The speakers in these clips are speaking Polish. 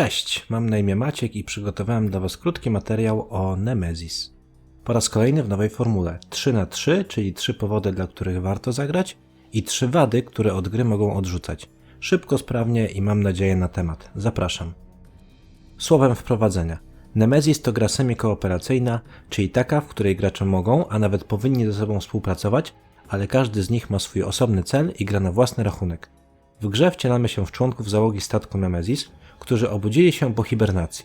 Cześć, mam na imię Maciek i przygotowałem dla Was krótki materiał o Nemesis. Po raz kolejny w nowej formule 3 na 3 czyli 3 powody, dla których warto zagrać i 3 wady, które od gry mogą odrzucać. Szybko, sprawnie i mam nadzieję na temat. Zapraszam. Słowem wprowadzenia. Nemesis to gra semi-kooperacyjna, czyli taka, w której gracze mogą, a nawet powinni ze sobą współpracować, ale każdy z nich ma swój osobny cel i gra na własny rachunek. W grze wcielamy się w członków załogi statku Nemesis, którzy obudzili się po hibernacji.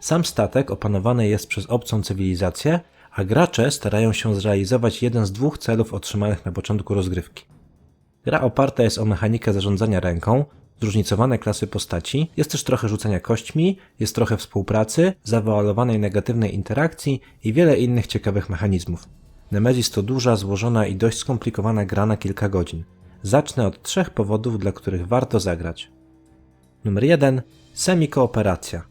Sam statek opanowany jest przez obcą cywilizację, a gracze starają się zrealizować jeden z dwóch celów otrzymanych na początku rozgrywki. Gra oparta jest o mechanikę zarządzania ręką, zróżnicowane klasy postaci, jest też trochę rzucania kośćmi, jest trochę współpracy, zawoalowanej negatywnej interakcji i wiele innych ciekawych mechanizmów. Nemesis to duża, złożona i dość skomplikowana gra na kilka godzin. Zacznę od trzech powodów, dla których warto zagrać. Numer 1. Semi-kooperacja.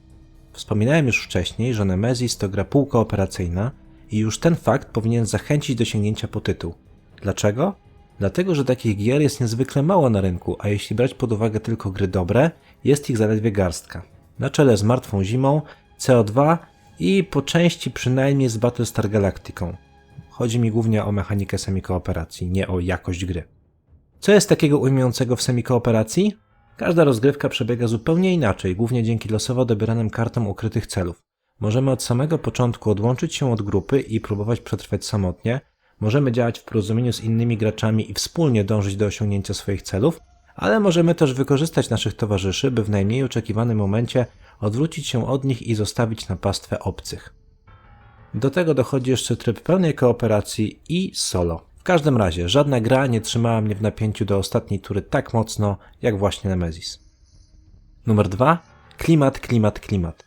Wspominałem już wcześniej, że Nemesis to gra półkooperacyjna i już ten fakt powinien zachęcić do sięgnięcia po tytuł. Dlaczego? Dlatego, że takich gier jest niezwykle mało na rynku, a jeśli brać pod uwagę tylko gry dobre, jest ich zaledwie garstka. Na czele z Martwą Zimą, CO2 i po części przynajmniej z Battlestar Galacticą. Chodzi mi głównie o mechanikę semikooperacji, nie o jakość gry. Co jest takiego ujmującego w semikooperacji? Każda rozgrywka przebiega zupełnie inaczej, głównie dzięki losowo dobieranym kartom ukrytych celów. Możemy od samego początku odłączyć się od grupy i próbować przetrwać samotnie, możemy działać w porozumieniu z innymi graczami i wspólnie dążyć do osiągnięcia swoich celów, ale możemy też wykorzystać naszych towarzyszy, by w najmniej oczekiwanym momencie odwrócić się od nich i zostawić na pastwę obcych. Do tego dochodzi jeszcze tryb pełnej kooperacji i solo. Każdym razie, żadna gra nie trzymała mnie w napięciu do ostatniej tury tak mocno, jak właśnie Nemesis. Numer 2. Klimat, klimat, klimat.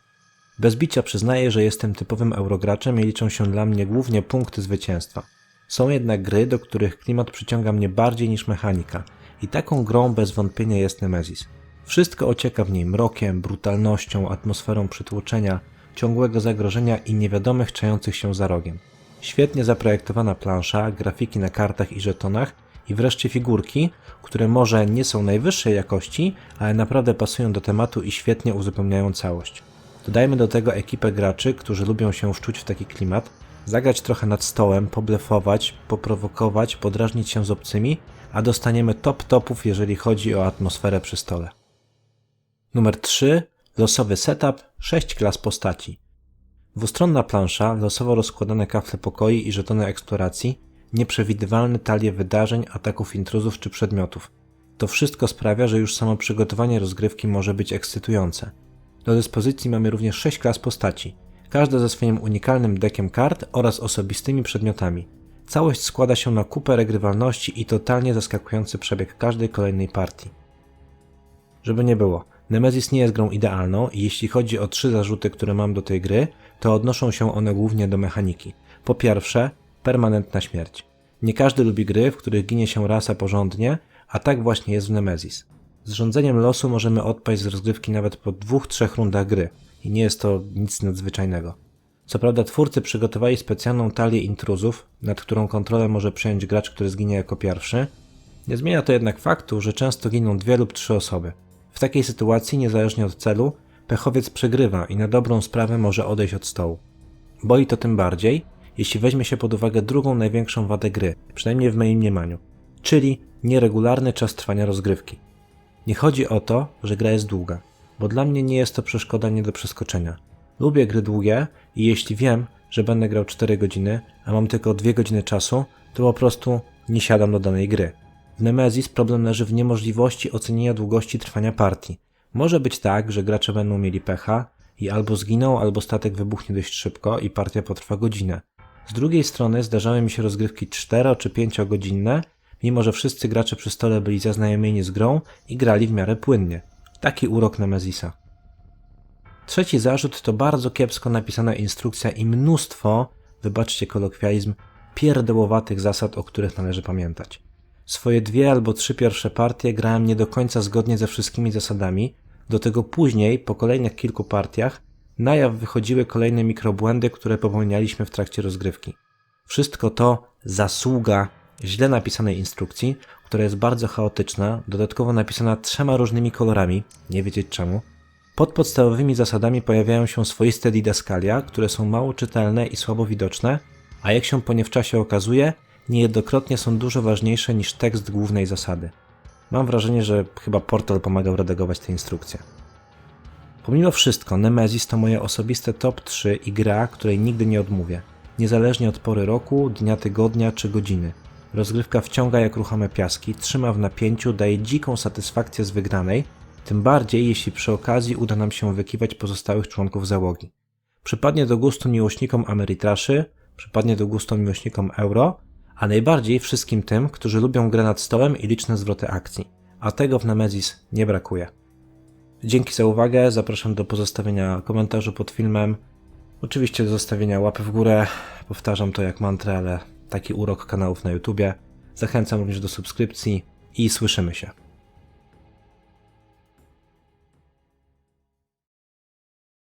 Bez bicia przyznaję, że jestem typowym eurograczem i liczą się dla mnie głównie punkty zwycięstwa. Są jednak gry, do których klimat przyciąga mnie bardziej niż mechanika i taką grą bez wątpienia jest Nemesis. Wszystko ocieka w niej mrokiem, brutalnością, atmosferą przytłoczenia, ciągłego zagrożenia i niewiadomych czających się za rogiem. Świetnie zaprojektowana plansza, grafiki na kartach i żetonach i wreszcie figurki, które może nie są najwyższej jakości, ale naprawdę pasują do tematu i świetnie uzupełniają całość. Dodajmy do tego ekipę graczy, którzy lubią się wczuć w taki klimat, zagrać trochę nad stołem, poblefować, poprowokować, podrażnić się z obcymi, a dostaniemy top topów, jeżeli chodzi o atmosferę przy stole. Numer 3. Losowy setup, 6 klas postaci. Dwustronna plansza, losowo rozkładane kafle pokoi i żetony eksploracji, nieprzewidywalne talie wydarzeń, ataków intruzów czy przedmiotów. To wszystko sprawia, że już samo przygotowanie rozgrywki może być ekscytujące. Do dyspozycji mamy również 6 klas postaci, każda ze swoim unikalnym dekiem kart oraz osobistymi przedmiotami. Całość składa się na kupę regrywalności i totalnie zaskakujący przebieg każdej kolejnej partii. Żeby nie było, Nemesis nie jest grą idealną i jeśli chodzi o trzy zarzuty, które mam do tej gry, to odnoszą się one głównie do mechaniki. Po pierwsze, permanentna śmierć. Nie każdy lubi gry, w których ginie się rasa porządnie, a tak właśnie jest w Nemesis. Z rządzeniem losu możemy odpaść z rozgrywki nawet po dwóch, trzech rundach gry i nie jest to nic nadzwyczajnego. Co prawda twórcy przygotowali specjalną talię intruzów, nad którą kontrolę może przejąć gracz, który zginie jako pierwszy. Nie zmienia to jednak faktu, że często giną dwie lub trzy osoby. W takiej sytuacji, niezależnie od celu, pechowiec przegrywa i na dobrą sprawę może odejść od stołu. Boli to tym bardziej, jeśli weźmie się pod uwagę drugą największą wadę gry, przynajmniej w moim mniemaniu, czyli nieregularny czas trwania rozgrywki. Nie chodzi o to, że gra jest długa, bo dla mnie nie jest to przeszkoda nie do przeskoczenia. Lubię gry długie i jeśli wiem, że będę grał 4 godziny, a mam tylko 2 godziny czasu, to po prostu nie siadam do danej gry. W Nemesis problem leży w niemożliwości ocenienia długości trwania partii. Może być tak, że gracze będą mieli pecha i albo zginą, albo statek wybuchnie dość szybko i partia potrwa godzinę. Z drugiej strony zdarzały mi się rozgrywki 4 czy 5 godzinne, mimo że wszyscy gracze przy stole byli zaznajomieni z grą i grali w miarę płynnie. Taki urok Nemezisa. Trzeci zarzut to bardzo kiepsko napisana instrukcja i mnóstwo, wybaczcie kolokwializm, pierdołowatych zasad, o których należy pamiętać. Swoje dwie albo trzy pierwsze partie grałem nie do końca zgodnie ze wszystkimi zasadami, do tego później, po kolejnych kilku partiach, na jaw wychodziły kolejne mikrobłędy, które popełnialiśmy w trakcie rozgrywki. Wszystko to zasługa źle napisanej instrukcji, która jest bardzo chaotyczna, dodatkowo napisana trzema różnymi kolorami, nie wiedzieć czemu, Pod podstawowymi zasadami pojawiają się swoiste didaskalia, które są mało czytelne i słabo widoczne, a jak się po nie w czasie okazuje, niejednokrotnie są dużo ważniejsze niż tekst głównej zasady. Mam wrażenie, że chyba portal pomagał redagować te instrukcje. Pomimo wszystko, Nemesis to moje osobiste top 3 i gra, której nigdy nie odmówię. Niezależnie od pory roku, dnia tygodnia czy godziny. Rozgrywka wciąga jak ruchome piaski, trzyma w napięciu, daje dziką satysfakcję z wygranej, tym bardziej jeśli przy okazji uda nam się wykiwać pozostałych członków załogi. Przypadnie do gustu miłośnikom Ameritraszy, przypadnie do gustu miłośnikom euro, a najbardziej wszystkim tym, którzy lubią grę nad stołem i liczne zwroty akcji. A tego w Nemesis nie brakuje. Dzięki za uwagę, zapraszam do pozostawienia komentarzu pod filmem. Oczywiście do zostawienia łapy w górę. Powtarzam to jak mantrę, ale taki urok kanałów na YouTubie. Zachęcam również do subskrypcji i słyszymy się.